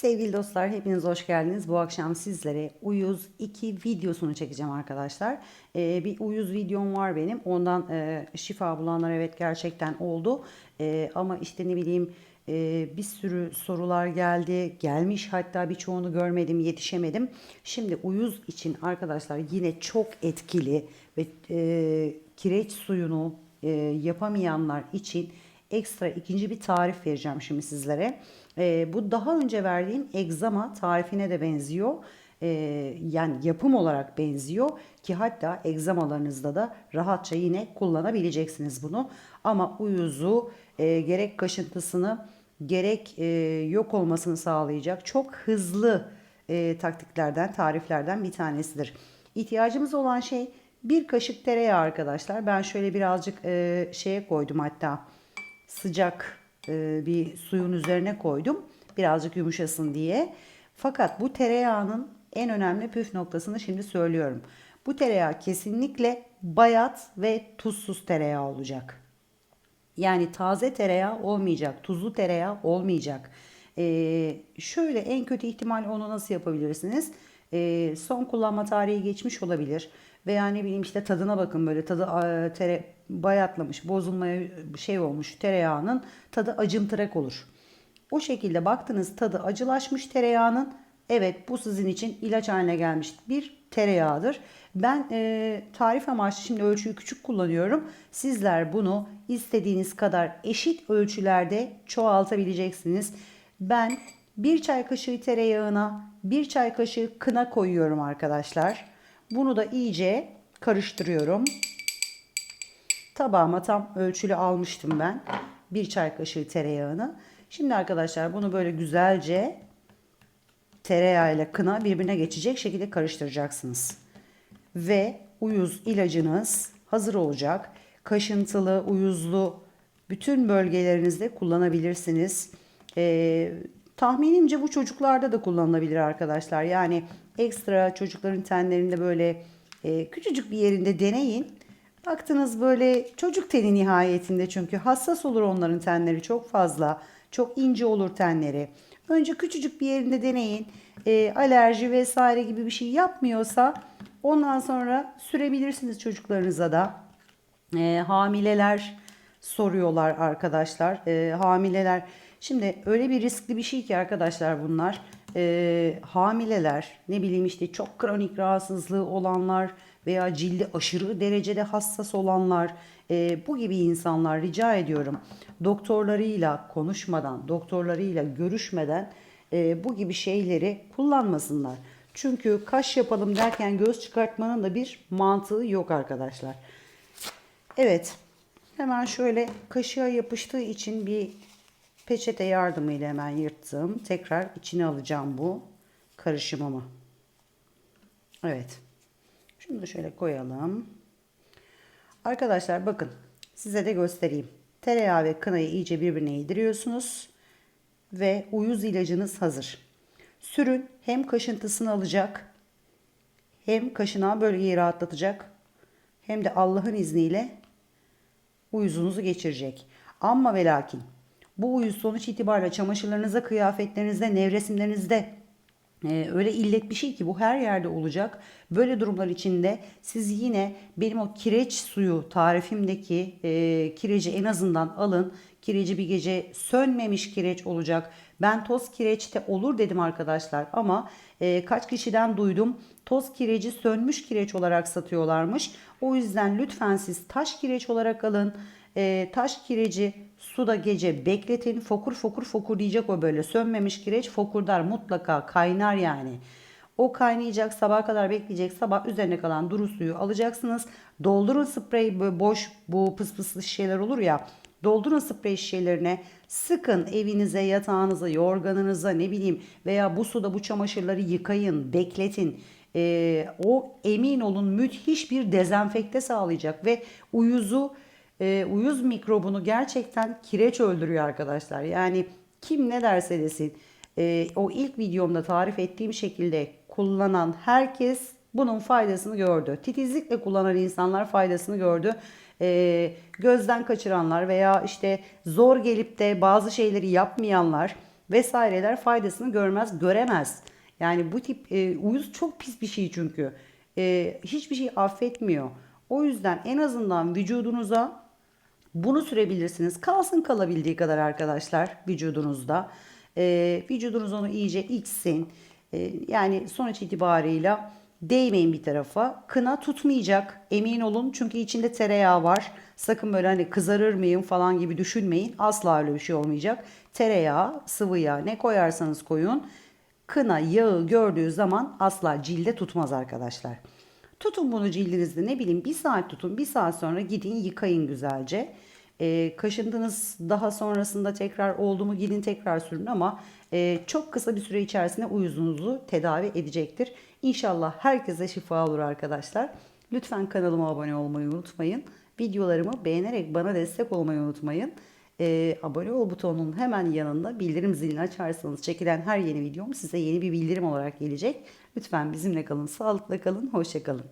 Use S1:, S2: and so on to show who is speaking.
S1: Sevgili dostlar hepiniz hoş geldiniz. Bu akşam sizlere Uyuz 2 videosunu çekeceğim arkadaşlar. Ee, bir Uyuz videom var benim. Ondan e, şifa bulanlar evet gerçekten oldu. E, ama işte ne bileyim e, bir sürü sorular geldi. Gelmiş hatta birçoğunu görmedim, yetişemedim. Şimdi Uyuz için arkadaşlar yine çok etkili ve e, kireç suyunu e, yapamayanlar için ekstra ikinci bir tarif vereceğim şimdi sizlere. Ee, bu daha önce verdiğim egzama tarifine de benziyor. Ee, yani yapım olarak benziyor ki hatta egzamalarınızda da rahatça yine kullanabileceksiniz bunu. Ama uyuzu e, gerek kaşıntısını gerek e, yok olmasını sağlayacak çok hızlı e, taktiklerden, tariflerden bir tanesidir. İhtiyacımız olan şey bir kaşık tereyağı arkadaşlar. Ben şöyle birazcık e, şeye koydum hatta sıcak e, bir suyun üzerine koydum. Birazcık yumuşasın diye. Fakat bu tereyağının en önemli püf noktasını şimdi söylüyorum. Bu tereyağı kesinlikle bayat ve tuzsuz tereyağı olacak. Yani taze tereyağı olmayacak, tuzlu tereyağı olmayacak. Ee, şöyle en kötü ihtimal onu nasıl yapabilirsiniz? Ee, son kullanma tarihi geçmiş olabilir. Veya ne bileyim işte tadına bakın böyle tadı e, tere, bayatlamış, bozulmaya şey olmuş tereyağının tadı acımtırak olur. O şekilde baktınız tadı acılaşmış tereyağının evet bu sizin için ilaç haline gelmiş bir tereyağıdır. Ben e, tarif amaçlı şimdi ölçüyü küçük kullanıyorum. Sizler bunu istediğiniz kadar eşit ölçülerde çoğaltabileceksiniz. Ben bir çay kaşığı tereyağına bir çay kaşığı kına koyuyorum arkadaşlar. Bunu da iyice karıştırıyorum. Tabağıma tam ölçülü almıştım ben. Bir çay kaşığı tereyağını. Şimdi arkadaşlar bunu böyle güzelce tereyağı ile kına birbirine geçecek şekilde karıştıracaksınız. Ve uyuz ilacınız hazır olacak. Kaşıntılı, uyuzlu bütün bölgelerinizde kullanabilirsiniz. Ee, tahminimce bu çocuklarda da kullanılabilir arkadaşlar. Yani ekstra çocukların tenlerinde böyle e, küçücük bir yerinde deneyin. Baktınız böyle çocuk teni nihayetinde çünkü hassas olur onların tenleri çok fazla. Çok ince olur tenleri. Önce küçücük bir yerinde deneyin. E, alerji vesaire gibi bir şey yapmıyorsa ondan sonra sürebilirsiniz çocuklarınıza da. E, hamileler soruyorlar arkadaşlar. E, hamileler şimdi öyle bir riskli bir şey ki arkadaşlar bunlar. E, hamileler ne bileyim işte çok kronik rahatsızlığı olanlar veya cildi aşırı derecede hassas olanlar e, bu gibi insanlar rica ediyorum doktorlarıyla konuşmadan, doktorlarıyla görüşmeden e, bu gibi şeyleri kullanmasınlar. Çünkü kaş yapalım derken göz çıkartmanın da bir mantığı yok arkadaşlar. Evet. Hemen şöyle kaşığa yapıştığı için bir peçete yardımıyla hemen yırttım. Tekrar içine alacağım bu karışımımı. Evet. Şunu da şöyle koyalım. Arkadaşlar bakın size de göstereyim. Tereyağı ve kınayı iyice birbirine yediriyorsunuz. Ve uyuz ilacınız hazır. Sürün hem kaşıntısını alacak hem kaşınan bölgeyi rahatlatacak hem de Allah'ın izniyle uyuzunuzu geçirecek. Ama ve lakin bu uyuz sonuç itibariyle çamaşırlarınıza, kıyafetlerinizde, nevresimlerinizde öyle illet bir şey ki bu her yerde olacak. Böyle durumlar içinde siz yine benim o kireç suyu tarifimdeki e, kireci en azından alın. Kireci bir gece sönmemiş kireç olacak. Ben toz kireçte olur dedim arkadaşlar ama e, kaç kişiden duydum toz kireci sönmüş kireç olarak satıyorlarmış. O yüzden lütfen siz taş kireç olarak alın. E, taş kireci suda gece bekletin. Fokur fokur fokur diyecek o böyle. Sönmemiş kireç fokurdar mutlaka kaynar yani. O kaynayacak sabaha kadar bekleyecek. Sabah üzerine kalan duru suyu alacaksınız. Doldurun sprey boş bu pıs pıslı şişeler olur ya. Doldurun sprey şişelerine. Sıkın evinize, yatağınıza, yorganınıza ne bileyim veya bu suda bu çamaşırları yıkayın, bekletin. Ee, o emin olun müthiş bir dezenfekte sağlayacak ve uyuzu e, uyuz mikrobunu gerçekten kireç öldürüyor arkadaşlar. Yani kim ne derse desin e, o ilk videomda tarif ettiğim şekilde kullanan herkes bunun faydasını gördü. Titizlikle kullanan insanlar faydasını gördü. E, gözden kaçıranlar veya işte zor gelip de bazı şeyleri yapmayanlar vesaireler faydasını görmez, göremez. Yani bu tip e, uyuz çok pis bir şey çünkü. E, hiçbir şey affetmiyor. O yüzden en azından vücudunuza bunu sürebilirsiniz. Kalsın kalabildiği kadar arkadaşlar vücudunuzda. Ee, vücudunuz onu iyice içsin. Ee, yani sonuç itibarıyla değmeyin bir tarafa. Kına tutmayacak emin olun çünkü içinde tereyağı var. Sakın böyle hani kızarır mıyım falan gibi düşünmeyin. Asla öyle bir şey olmayacak. Tereyağı, sıvı yağ ne koyarsanız koyun. Kına yağı gördüğü zaman asla cilde tutmaz arkadaşlar. Tutun bunu cildinizde ne bileyim bir saat tutun. Bir saat sonra gidin yıkayın güzelce. Ee, kaşındınız daha sonrasında tekrar oldu mu gidin tekrar sürün ama e, çok kısa bir süre içerisinde uyuzunuzu tedavi edecektir. İnşallah herkese şifa olur arkadaşlar. Lütfen kanalıma abone olmayı unutmayın. Videolarımı beğenerek bana destek olmayı unutmayın. Ee, abone ol butonunun hemen yanında bildirim zilini açarsanız çekilen her yeni videom size yeni bir bildirim olarak gelecek. Lütfen bizimle kalın, sağlıkla kalın, hoşça kalın.